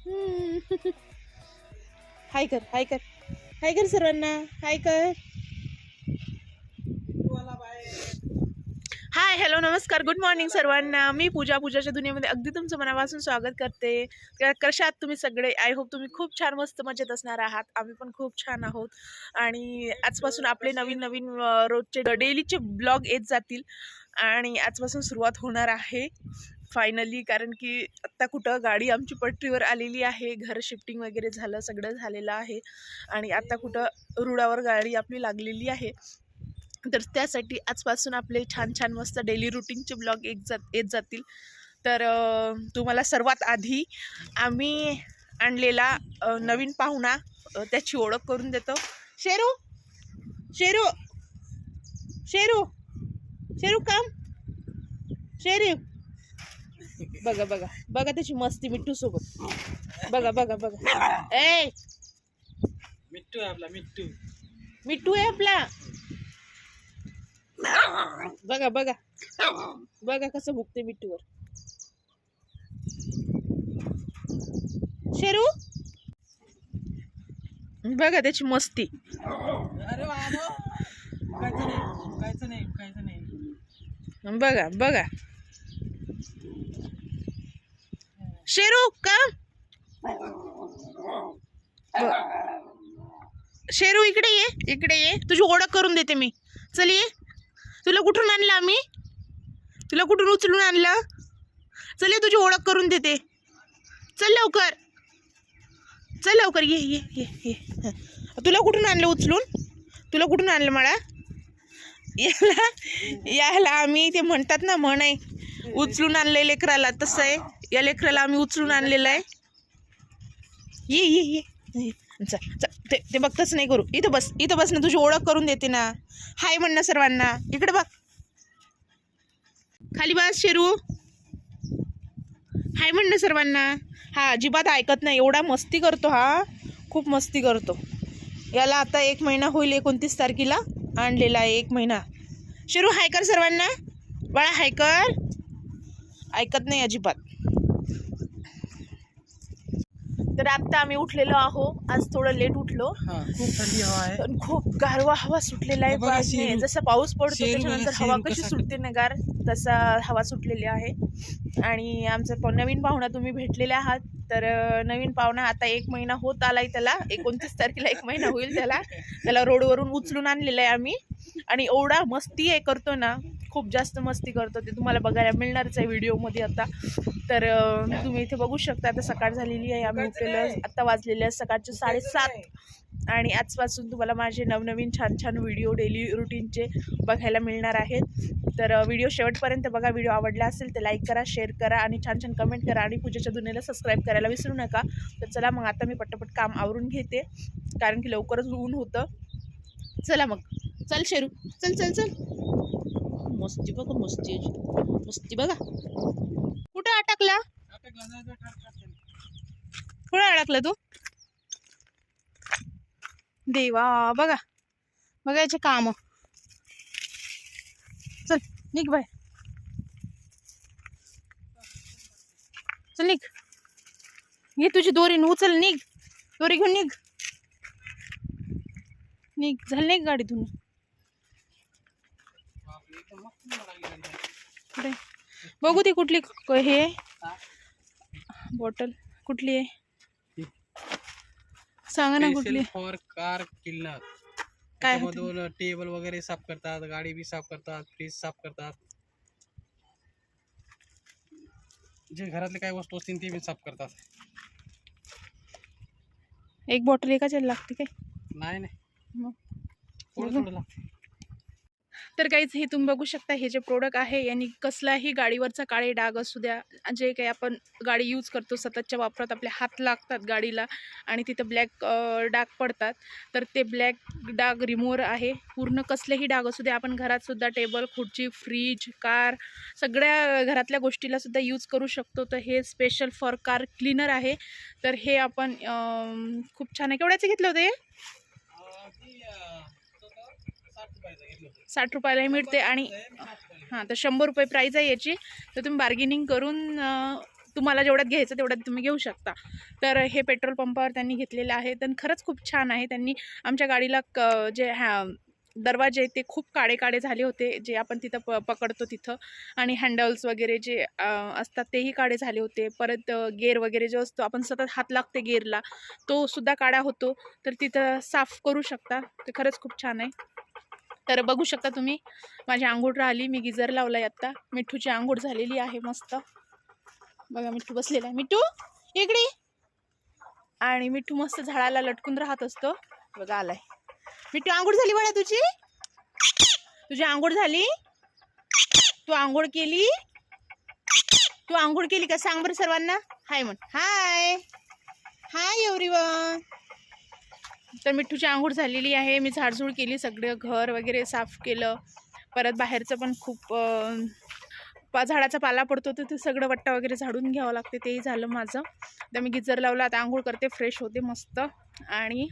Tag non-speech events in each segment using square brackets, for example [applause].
[laughs] हाय कर हाय कर. हाय कर सर्वांना. हाय कर. हाय हॅलो नमस्कार. गुड मॉर्निंग सर्वांना. मी पूजा पूजाच्या दुनियेमध्ये अगदी तुमचं मनापासून स्वागत करते. तर कशा आहात तुम्ही सगळे? आय होप तुम्ही खूप छान मस्त मजेत असणार आहात. आम्ही पण खूप छान आहोत. आणि आजपासून आपले नवीन नवीन रोजचे डेलीचे ब्लॉग येत जातील. आणि आजपासून सुरुवात होणार आहे. फायनली कारण की आत्ता कुठं गाडी आमची पटरीवर आलेली आहे घर शिफ्टिंग वगैरे झालं सगळं झालेलं आहे आणि आत्ता कुठं रुळावर गाडी आपली लागलेली आहे. तर त्यासाठी आजपासून आपले छान छान मस्त डेली रुटीनचे ब्लॉग एक जात येत जातील. तर तुम्हाला सर्वात आधी आम्ही आणलेला नवीन पाहुणा त्याची ओळख करून देतो. शेरू शेरू शेरू शेरू काम शेरू. बघा बघा. बघा त्याची मस्ती मिठ्ठू सोबत. बघा बघा बघा. ए! मिट्टू आहे आपला मिट्टू मिठ्ठू आहे आपला. बघा बघा. बघा कसं भुकते मिठ्ठूवर. शेरू? बघा त्याची मस्ती. अरे नाही कायचं नाही कायचं नाही. बघा बघा. शेरू का? शेरू इकडे ये इकडे ये. तुझी ओळख करून देते मी. चल ये. तुला कुठून आणलं आम्ही? तुला कुठून उचलून आणलं? चल ये तुझी ओळख करून देते. चल लवकर. चल लवकर ये ये ये ये. तुला कुठून आणलं उचलून? तुला कुठून आणलं मला याला याला आम्ही ते म्हणतात ना म्हण आहे. उचलून आणलं लेकराला तसं आहे. या लेकराला आम्ही उचलून आणलेलं आहे. ये ये ये. ये. चल चल. ते ते बघतच नाही करू. इथं बस इथं बस ना तुझी ओळख करून देते ना. हाय म्हणणं सर्वांना. इकडे बघ. खाली बस शेरू. हाय म्हणणं सर्वांना. हा अजिबात ऐकत नाही. एवढा मस्ती करतो हा. खूप मस्ती करतो. याला आता एक महिना होईल एकोणतीस तारखेला. आणलेला आहे एक महिना. शेरू हाय कर सर्वांना. बाळा हाय कर. ऐकत नाही अजिबात. तर आत्ता आम्ही उठलेलो आहो. आज थोडं लेट उठलो. हा खूप थंडी हवा आहे. पण खूप गारवा हवा सुटलेला आहे. बघा बाजूने. शेरू. जसं पाऊस पडतो शेरू बघा, त्याच्यानंतर हवा शेरू कशी कसा- सुटते ना गार तसा हवा सुटलेली आहे. आणि आमचा नवीन पाहुणा तुम्ही भेटलेले आहात. तर अं, नवीन पाहुणा आता एक महिना होत आलाय त्याला. एकोणतीस तारखेला एक महिना होईल त्याला. त्याला रोडवरून उचलून आणलेलं आहे आम्ही. आणि एवढा मस्ती आहे करतो ना. खूप जास्त मस्ती करतो ते तुम्हाला बघायला मिळणारच आहे व्हिडिओमध्ये आता. तर तुम्ही इथे बघू शकता आता सकाळ झालेली आहे आम्ही उठलेलं आता वाजलेले आहे सकाळचे साडेसात. आणि आजपासून तुम्हाला माझे नवनवीन छान छान व्हिडिओ डेली रुटीनचे बघायला मिळणार आहेत. तर व्हिडिओ शेवटपर्यंत बघा व्हिडिओ आवडला असेल तर लाईक करा शेअर करा आणि छान छान कमेंट करा आणि पूजेच्या दुनियेला सबस्क्राईब करायला विसरू नका. तर चला मग आता मी पटापट काम आवरून घेते कारण की लवकरच ऊन होतं. चला मग. चल शेरू चल चल चल. मस्ती बघा मस्ती मस्ती बघा. कुठं अटकला? कुठं अडकला तू? देवा बघा. बघा याचे काम. चल निघ बाय चल निघ. घे तुझी दोरी न उचल निघ. दोरी घेऊन निघ. निघ झाली नाही का गाडीतून. कुठे बघू ती कुठली हे बॉटल. कुठली आहे? सांगा ना कुठली. फॉर कार किल्लर काय टेबल वगैरे साफ़ करतात गाडी बी साफ़ करतात फ्रीज साफ़ करतात. जे घरातले काही वस्तू असतील ते बी साफ़ करतात. एक बॉटल एकाच लागते काय? नाही नाही. मग. थोडं थोडं लागतं. तर काहीच हे तुम्ही बघू शकता हे जे प्रोडक्ट आहे यांनी कसलाही गाडीवरचा काळे डाग असू द्या जे काही आपण गाडी यूज करतो सततच्या वापरात आपले हात लागतात गाडीला आणि तिथं ब्लॅक डाग पडतात तर ते ब्लॅक डाग रिमूव्हर आहे. पूर्ण कसलेही डाग असू द्या आपण घरातसुद्धा टेबल खुर्ची फ्रीज कार सगळ्या घरातल्या गोष्टीलासुद्धा यूज करू शकतो. तर हे स्पेशल फॉर कार क्लीनर आहे. तर हे आपण खूप छान आहे. केवढ्याचं घेतलं होतं साठ रुपयालाही मिळते आणि हां तर शंभर रुपये प्राईज आहे याची. तर तुम्ही बार्गेनिंग करून तुम्हाला जेवढ्यात घ्यायचं तेवढ्यात तुम्ही घेऊ शकता. तर हे पेट्रोल पंपावर त्यांनी घेतलेलं आहे तर खरंच खूप छान आहे. त्यांनी आमच्या गाडीला क जे ह्या दरवाजे ते खूप काळे काळे झाले होते. जे आपण तिथं प पकडतो तिथं. आणि हँडल्स वगैरे जे असतात तेही काळे झाले होते. परत गेअर वगैरे जो असतो आपण सतत हात लागते गेअरला तो सुद्धा काळा होतो. तर तिथं साफ करू शकता. ते खरंच खूप छान आहे. तर बघू शकता तुम्ही. माझी आंघोळ राहिली मी गिजर लावला आहे आत्ता मिठूची आंघोळ झालेली आहे मस्त. बघा मिठू बसलेला आहे. मिठू इकडे. आणि मिठू मस्त झाडाला लटकून राहत असतो. बघा आलाय. मिठू आंघोळ झाली बघा तुझी? तुझी आंघोळ झाली? तू आंघोळ केली? तू आंघोळ केली का? सांग बरं सर्वांना. हाय म्हण. हाय हाय एव्हरीवन तर मिठूची आंघोळ झालेली आहे. मी झाडझूड केली सगळं घर वगैरे साफ केलं. परत बाहेरचं पण खूप पा झाडाचा पाला पडतो तर ते सगळं वट्टा वगैरे झाडून घ्यावं लागते तेही झालं माझं. तर मी गिजर लावला आता आंघोळ करते फ्रेश होते मस्त. आणि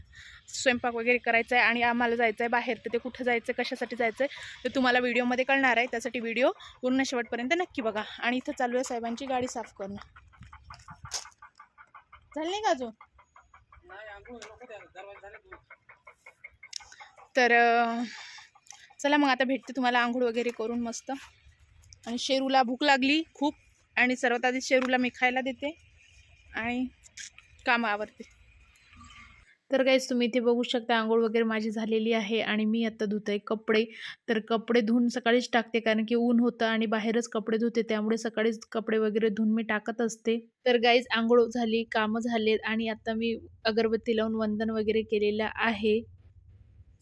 स्वयंपाक वगैरे करायचा आहे आणि आम्हाला जायचं आहे बाहेर तर ते कुठं जायचं आहे कशासाठी जायचं आहे ते तुम्हाला व्हिडिओमध्ये कळणार आहे. त्यासाठी व्हिडिओ पूर्ण शेवटपर्यंत नक्की बघा. आणि इथं चालू आहे साहेबांची गाडी साफ करणं. झाली नाही का अजून नाही आंघोळ नको द्या दरवाजे झाले दोन. तर चला मग आता भेटते तुम्हाला आंघोळ वगैरे करून मस्त. आणि शेरूला भूक लागली खूप. आणि सर्वात आधी शेरूला मी खायला देते. आणि कामं आवरते तर काहीच तुम्ही इथे बघू शकता आंघोळ वगैरे माझी झालेली आहे आणि मी आत्ता धुत आहे कपडे. तर कपडे धुवून सकाळीच टाकते कारण की ऊन होतं आणि बाहेरच कपडे धुते त्यामुळे सकाळीच कपडे वगैरे धुवून मी टाकत असते. तर गाईज आंघोळ झाली कामं झालेत आणि आता मी अगरबत्ती लावून वंदन वगैरे केलेलं आहे.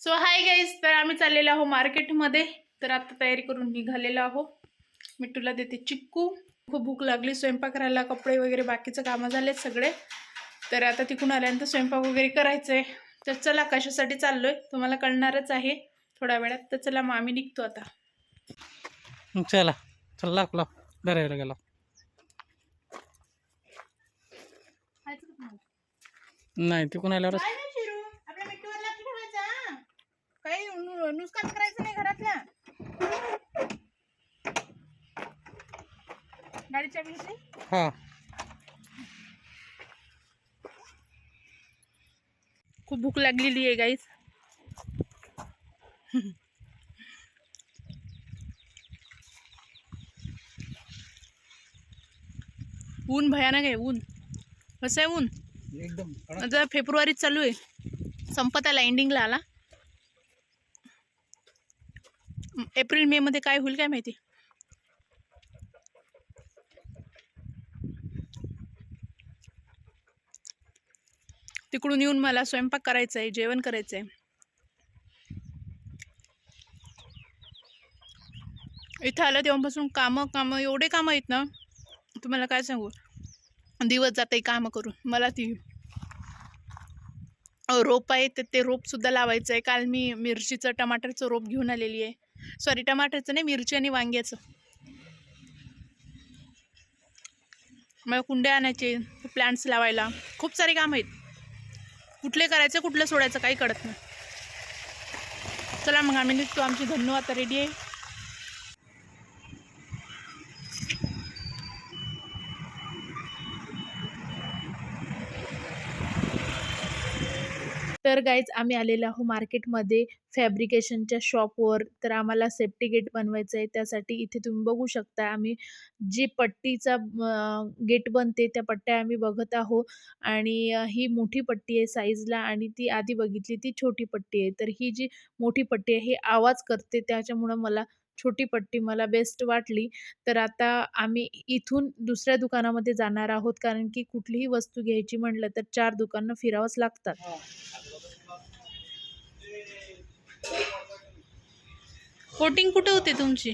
सो हाय गाईज तर आम्ही चाललेलो आहो मार्केटमध्ये. तर आता तयारी करून निघालेलो आहो मिठूला देते चिक्कू. खूप भूक लागली स्वयंपाक करायला कपडे वगैरे बाकीचं कामं झालेत सगळे. तर आता तिकडून आल्यानंतर स्वयंपाक वगैरे करायचं आहे तर चला कशासाठी चाललोय तुम्हाला कळणारच आहे. थोड्या वेळात तर चला मग आम्ही निघतो आता. मग चला चल लाव लाव धरायला गेला. नाही तिकून आल्यावर हा. काही नु- नुकसान करायचं नाही घरातलं. गाडीच्या हा. खूप भूक लागलेली आहे गाईज ऊन भयानक आहे ऊन. कसं आहे ऊन? एकदम. आता फेब्रुवारीत चालू आहे. संपत आला एंडिंगला आला. एप्रिल मे मध्ये काय होईल काय माहिती? तिकडून येऊन मला स्वयंपाक करायचा आहे जेवण करायचं आहे इथं आलं तेव्हापासून कामं कामं एवढे कामं आहेत ना. तुम्हाला काय सांगू? दिवस जाते कामं करून. मला ती रोप आहे तर ते रोपसुद्धा लावायचं आहे काल मी मिरचीचं टमाटरचं रोप घेऊन आलेली आहे. सॉरी टमाटरचं नाही मिरची आणि वांग्याचं. मला कुंड्या आणायचे प्लांट्स लावायला. खूप सारे काम आहेत. कुठले करायचं कुठलं सोडायचं काही कळत नाही. चला मग आम्ही निघतो. आमची धन्यवाद आता रेडी आहे. तर गाईज आम्ही आलेलो आहो मार्केटमध्ये फॅब्रिकेशनच्या शॉपवर. तर आम्हाला सेफ्टी गेट बनवायचं आहे त्यासाठी इथे तुम्ही बघू शकता आम्ही जी पट्टीचा गेट बनते त्या पट्ट्या आम्ही बघत आहो आणि ही मोठी पट्टी आहे साईजला आणि ती आधी बघितली ती छोटी पट्टी आहे. तर ही जी मोठी पट्टी आहे ही आवाज करते. त्याच्यामुळं मला छोटी पट्टी मला बेस्ट वाटली. तर आता आम्ही इथून दुसऱ्या दुकानामध्ये जाणार आहोत. कारण की कुठलीही वस्तू घ्यायची म्हटलं तर चार दुकानं फिरावंच लागतात. हो. कोटिंग कुठे होते तुमची?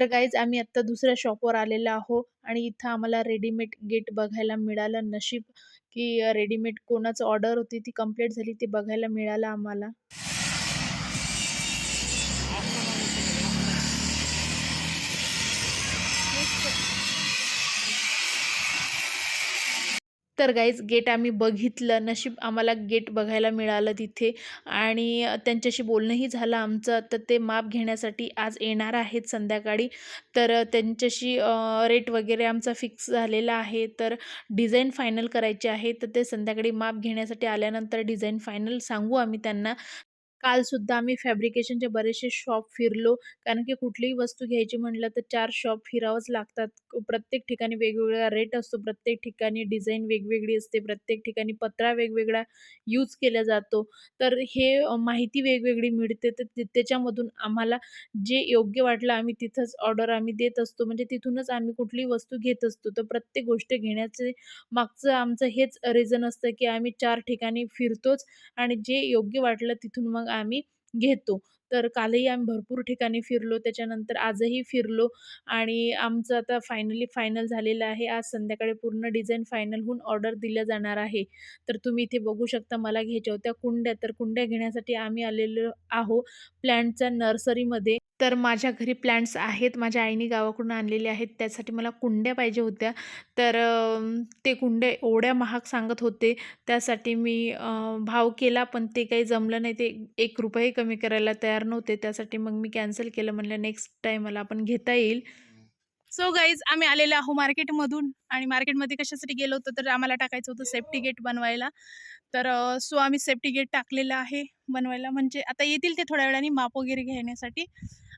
तर गाईज आम्ही आत्ता दुसऱ्या शॉपवर आलेलो आहो आणि इथं आम्हाला रेडीमेड गेट बघायला मिळालं. नशीब की रेडीमेड कोणाचं ऑर्डर होती ती कंप्लीट झाली ते बघायला मिळालं आम्हाला. तर गाईज गेट आम्ही बघितलं. नशीब आम्हाला गेट बघायला मिळालं तिथे. आणि त्यांच्याशी बोलणंही झालं आमचं. तर ते माप घेण्यासाठी आज येणार आहेत संध्याकाळी. तर त्यांच्याशी रेट वगैरे आमचा फिक्स झालेला आहे. तर डिझाईन फायनल करायची आहे. तर ते संध्याकाळी माप घेण्यासाठी आल्यानंतर डिझाईन फायनल सांगू आम्ही त्यांना. कालसुद्धा आम्ही फॅब्रिकेशनचे बरेचसे शॉप फिरलो. कारण की कुठलीही वस्तू घ्यायची म्हटलं तर चार शॉप फिरावंच लागतात. प्रत्येक ठिकाणी वेगवेगळा रेट असतो. प्रत्येक ठिकाणी डिझाईन वेगवेगळी असते. प्रत्येक ठिकाणी पत्रा वेगवेगळा यूज केला जातो. तर हे माहिती वेगवेगळी मिळते. तर ते- त्याच्यामधून आम्हाला जे योग्य वाटलं आम्ही तिथंच ऑर्डर आम्ही देत असतो. म्हणजे तिथूनच आम्ही कुठली वस्तू घेत असतो. तर प्रत्येक गोष्ट घेण्याचे मागचं आमचं हेच रिझन असतं की आम्ही चार ठिकाणी फिरतोच. आणि जे योग्य वाटलं तिथून मग आम्ही घेतो. तर कालही आम्ही भरपूर ठिकाणी फिरलो त्याच्यानंतर आजही फिरलो आणि आमचं आता फायनली फायनल झालेलं आहे. आज संध्याकाळी पूर्ण डिझाईन फायनल होऊन ऑर्डर दिल्या जाणार आहे. तर तुम्ही इथे बघू शकता मला घ्यायच्या होत्या कुंड्या. तर कुंड्या घेण्यासाठी आम्ही आलेलो आहो प्लॅन्टच्या नर्सरीमध्ये तर माझ्या घरी प्लॅन्ट्स आहेत माझ्या आईने गावाकडून आणलेले आहेत त्यासाठी मला कुंड्या पाहिजे होत्या. तर ते कुंड्या एवढ्या महाग सांगत होते त्यासाठी मी भाव केला पण ते काही जमलं नाही. ते एक रुपयाही कमी करायला तयार नव्हते त्यासाठी मग मी कॅन्सल केलं. म्हणलं नेक्स्ट टाईमला आपण घेता येईल. सो गाईज आम्ही आलेलो आहो मार्केटमधून आणि मार्केटमध्ये कशासाठी गेलो होतो तर आम्हाला टाकायचं होतं सेफ्टी गेट बनवायला. तर सो आम्ही सेफ्टी गेट टाकलेलं आहे बनवायला. म्हणजे आता येतील ते थोड्या वेळाने माप वगैरे घेण्यासाठी.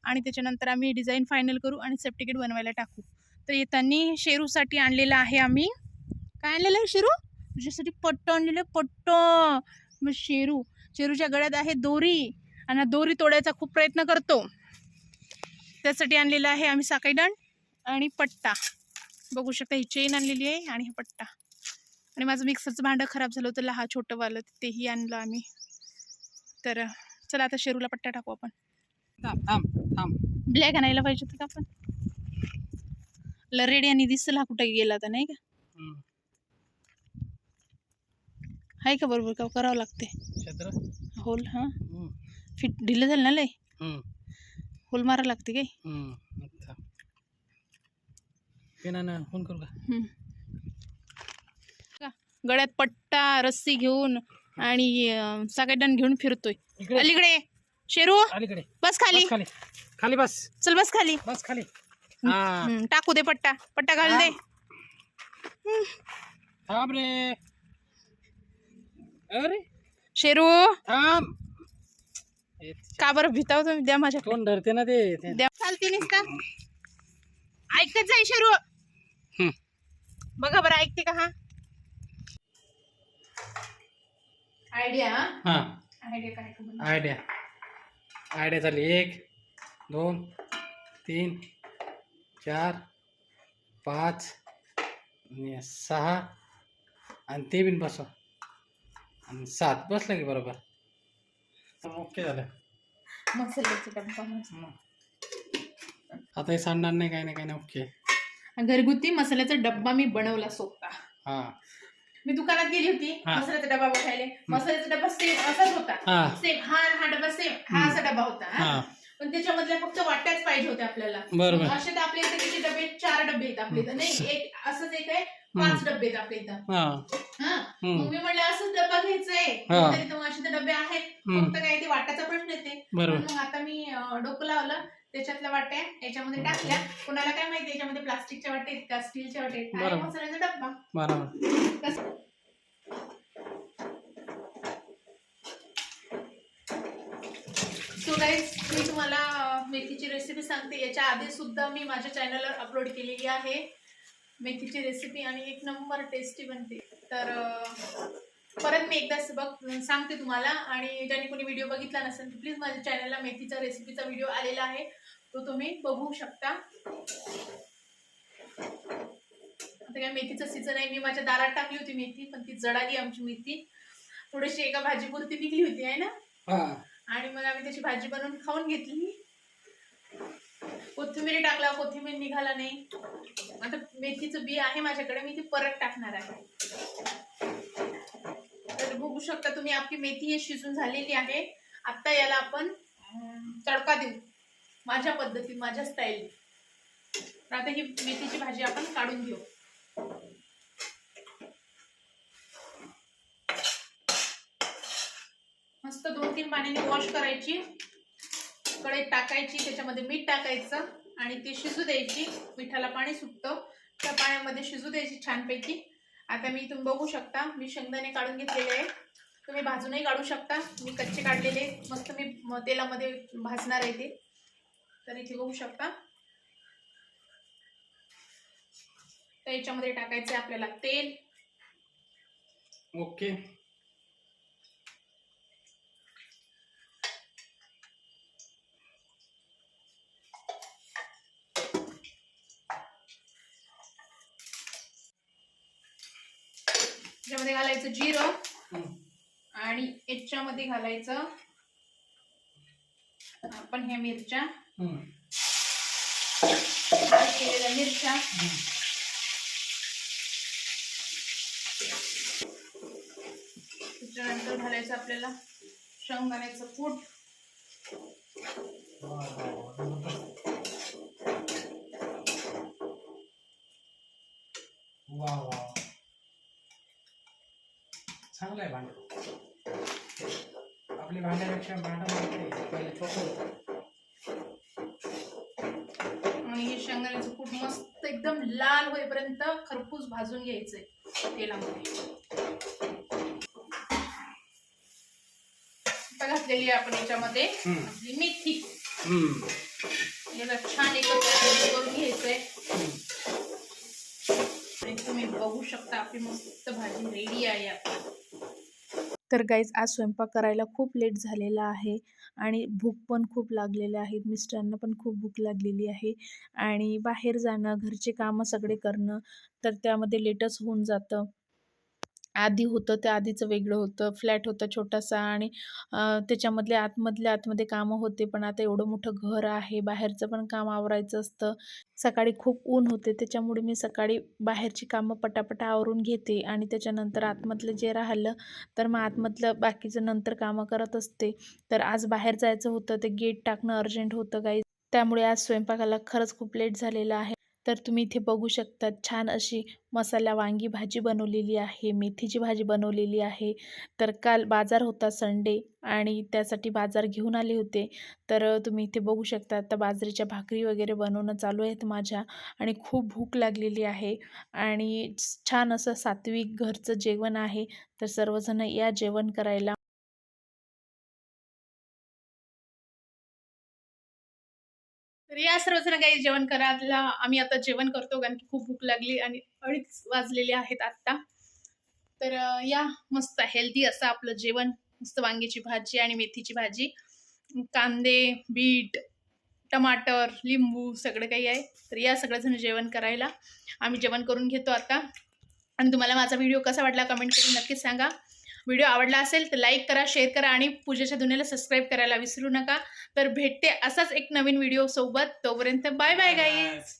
आणि त्याच्यानंतर आम्ही डिझाईन फायनल करू आणि सेफ्टी गेट बनवायला टाकू. तर येताना शेरूसाठी आणलेलं आहे आम्ही. काय आणलेलं आहे शेरू? तुझ्यासाठी पट्ट आणलेलं आहे पट्ट. मग शेरू. शेरूच्या गळ्यात आहे दोरी. आणि हा दोरी तोडायचा खूप प्रयत्न करतो. त्यासाठी आणलेलं आहे आम्ही साखळी आणि पट्टा. बघू शकता ही चेन आणलेली आहे आणि हा पट्टा. आणि माझं मिक्सरचं भांडं खराब झालं होतं लहा छोटंवालं तेही आणलं आम्ही. तर चला आता शेरूला पट्टा टाकू आपण. ब्लॅक आणायला पाहिजे होतं का आपण? लरेडी आणि दिसला कुठे गेला तर नाही का. आहे का बरोबर का करावं लागते? होल हां. फिट ढिलं झालं ना लय. होल मारा लागते काय. पेनानं फोन करू का? हम्म. का? गळ्यात पट्टा रस्सी घेऊन आणि सगळ्या घेऊन फिरतोय. इकडे. अलीकडे शेरू अलीकडे. बस खाली. बस खाली. खाली बस. चल बस खाली. बस खाली. हा. हम्म, टाकू दे पट्टा. पट्टा घाल दे. थांब रे. अरे. शेरू. थांब. का बरं भिताव तुम्ही द्या माझ्या कोण धरते ना ते. ते- द्या. चालते का ऐकत जाई शेरू. बघा बरं ऐकते का हा? आयडिया? हा. आयडिया काय का बरं? आयडिया. आयडिया झाली एक दोन तीन चार पाच आणि सहा आणि ते बिन बसव. आणि सात बसलं की बरोबर. ओके झालं? मसाल्याचा डब्बा हं. आता हे सांडणार नाही काही नाही काही नाही. ओके. घरगुती मसाल्याचा डब्बा मी बनवला सोपा. हां. मी दुकानात गेली होती हा. मसाल्याचा डब्बा बघायला. मसाल्याचा डब्बा सेम असाच होता. सेम हा हा डब्बा सेम हा. असा डब्बा होता हा. हां. पण त्याच्यामधल्या फक्त वाट्याच पाहिजे होत्या आपल्याला. बरोबर. असे तर आपल्या इथे किती डबे? आहेत? चार डबे आहेत आपल्या इथं नाही? एक असंच एक आहे पाच डबे आहेत आपल्या इथं. हां. हा. हम्म. मग मी म्हणलं असंच डब्बा घ्यायचंय. हा. तरी तर असे तर डबे आहेत. हम्म. फक्त काय ते वाट्याचा प्रश्न येते. बरोबर. मग आता मी अं, डोकं लावलं. त्याच्यातल्या वाट्या याच्यामध्ये टाकल्या. कोणाला काय माहिती याच्यामध्ये प्लास्टिकच्या वाटे आहेत का? स्टीलच्या वाटे आहेत आणि. मसाल्याचा डब्बा. बरोबर. सो गाईज मी तुम्हाला मेथीची रेसिपी सांगते. याच्या आधी सुद्धा मी माझ्या चॅनलवर अपलोड केलेली आहे. मेथीची रेसिपी आणि एक नंबर टेस्टी बनते. तर परत मी एकदा बघ सांगते तुम्हाला. आणि ज्यांनी कोणी व्हिडिओ बघितला नसेल तर प्लीज माझ्या चॅनलला मेथीचा रेसिपीचा व्हिडिओ आलेला आहे. तो तुम्ही बघू शकता. आता काय मेथीचं सीझन आहे. मी माझ्या दारात टाकली होती मेथी पण ती जळाली आमची मेथी. थोडीशी एका भाजीपुरती निघली होती आहे ना? आणि मग आम्ही त्याची भाजी बनवून खाऊन घेतली. कोथिंबीर टाकला कोथिंबीर निघाला नाही. आता मेथीचं बी आहे माझ्याकडे मी ती परत टाकणार आहे. बघू शकता तुम्ही आपली मेथी ही शिजून झालेली आहे. आता याला आपण तडका देऊ. माझ्या पद्धती माझ्या स्टाईल आता ही मेथीची भाजी आपण काढून घेऊ. मस्त दोन तीन पाण्याने वॉश करायची. कडे टाकायची त्याच्यामध्ये मीठ टाकायचं आणि ती शिजू द्यायची. मिठाला पाणी सुटतं. त्या पाण्यामध्ये शिजू द्यायची छानपैकी. आता मी तुम्ही बघू शकता मी शेंगदाणे काढून घेतलेले आहे तुम्ही भाजूनही काढू शकता. मी कच्चे काढलेले. मस्त मी तेलामध्ये भाजणार आहे ते. तर इथे बघू शकता. तर याच्यामध्ये टाकायचं आहे आपल्याला तेल. ओके. त्याच्यामध्ये घालायचं जिरं. आणि याच्यामध्ये घालायचं आपण ह्या मिरच्या. केलेल्या मिरच्या. त्याच्यानंतर घालायचं आपल्याला शेंगदाण्याचं कूट. वा वा. चांगलं आहे भांड. आपली भांड्यापेक्षा भांडं मोठं. पहिले छोटं आणि हे शेंगदाण्याचं कूट मस्त एकदम लाल होईपर्यंत खरपूस भाजून घ्यायचंय तेलामध्ये घातलेली आहे आपण याच्यामध्ये. आपली मेथी. याला छान एकत्र करून घ्यायचंय तुम्ही बघू शकता आपली मस्त भाजी रेडी आहे आता तर गाईज आज स्वयंपाक करायला खूप लेट झालेला आहे आणि भूक पण खूप लागलेली आहेत मिस्टरांना पण खूप भूक लागलेली आहे आणि बाहेर जाणं घरचे कामं सगळे करणं तर त्यामध्ये लेटच होऊन जातं. आधी होतं त्या आधीचं वेगळं होतं. फ्लॅट होतं छोटासा आणि त्याच्यामधले आतमधल्या आतमध्ये कामं होते पण आता एवढं मोठं घर आहे. बाहेरचं पण काम आवरायचं असतं. सकाळी खूप ऊन होते. त्याच्यामुळे मी सकाळी बाहेरची कामं पटापटा आवरून घेते आणि त्याच्यानंतर आतमधलं जे राहिलं तर मग आतमधलं बाकीचं नंतर कामं करत असते. तर आज बाहेर जायचं होतं ते गेट टाकणं अर्जंट होतं काही. त्यामुळे आज स्वयंपाकाला खरंच खूप लेट झालेलं आहे. तर तुम्ही इथे बघू शकता छान अशी मसाला वांगी भाजी बनवलेली आहे मेथीची भाजी बनवलेली आहे. तर काल बाजार होता संडे आणि त्यासाठी बाजार घेऊन आले होते. तर तुम्ही इथे बघू शकता आता बाजरीच्या भाकरी वगैरे बनवणं चालू आहेत माझ्या आणि खूप भूक लागलेली आहे. आणि छान असं सात्विक घरचं जेवण आहे. तर सर्वजण या जेवण करायला या सर्वजण काही जेवण करायला आम्ही आता जेवण करतो कारण की खूप भूक लागली आणि अडीच वाजलेले आहेत आत्ता. तर या मस्त हेल्दी असं आपलं जेवण मस्त वांग्याची भाजी आणि मेथीची भाजी कांदे बीट टमाटर लिंबू सगळं काही आहे. तर या सगळ्याजण जेवण करायला आम्ही जेवण करून घेतो आता. आणि तुम्हाला माझा व्हिडिओ कसा वाटला कमेंट करून नक्कीच सांगा. व्हिडिओ आवडला असेल तर लाईक करा शेअर करा आणि पूजेच्या दुनियाला सबस्क्राईब करायला विसरू नका. तर भेटते असाच एक नवीन व्हिडिओ सोबत. तोपर्यंत बाय बाय गाईज